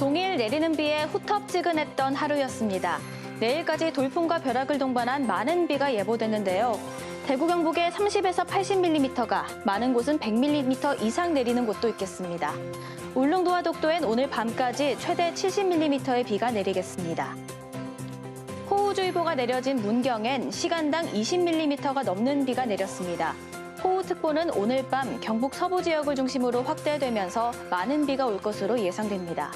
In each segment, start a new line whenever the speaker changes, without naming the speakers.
종일 내리는 비에 후텁지근했던 하루였습니다. 내일까지 돌풍과 벼락을 동반한 많은 비가 예보됐는데요. 대구 경북에 30에서 80mm가, 많은 곳은 100mm 이상 내리는 곳도 있겠습니다. 울릉도와 독도엔 오늘 밤까지 최대 70mm의 비가 내리겠습니다. 호우주의보가 내려진 문경엔 시간당 20mm가 넘는 비가 내렸습니다. 호우특보는 오늘 밤 경북 서부 지역을 중심으로 확대되면서 많은 비가 올 것으로 예상됩니다.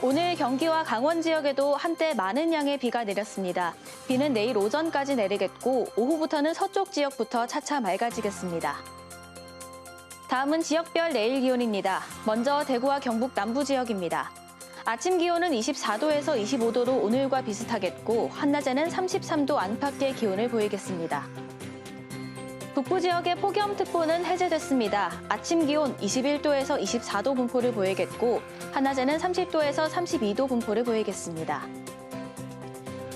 오늘 경기와 강원 지역에도 한때 많은 양의 비가 내렸습니다. 비는 내일 오전까지 내리겠고 오후부터는 서쪽 지역부터 차차 맑아지겠습니다. 다음은 지역별 내일 기온입니다. 먼저 대구와 경북 남부 지역입니다. 아침 기온은 24도에서 25도로 오늘과 비슷하겠고 한낮에는 33도 안팎의 기온을 보이겠습니다. 북부 지역의 폭염특보는 해제됐습니다. 아침 기온 21도에서 24도 분포를 보이겠고 한낮에는 30도에서 32도 분포를 보이겠습니다.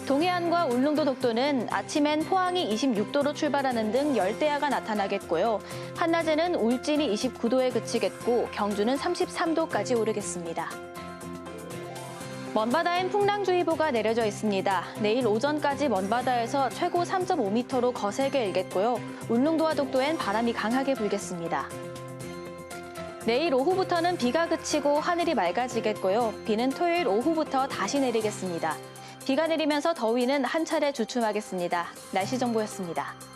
동해안과 울릉도 독도는 아침엔 포항이 26도로 출발하는 등 열대야가 나타나겠고요. 한낮에는 울진이 29도에 그치겠고 경주는 33도까지 오르겠습니다. 먼바다엔 풍랑주의보가 내려져 있습니다. 내일 오전까지 먼바다에서 최고 3.5m로 거세게 일겠고요. 울릉도와 독도엔 바람이 강하게 불겠습니다. 내일 오후부터는 비가 그치고 하늘이 맑아지겠고요. 비는 토요일 오후부터 다시 내리겠습니다. 비가 내리면서 더위는 한 차례 주춤하겠습니다. 날씨 정보였습니다.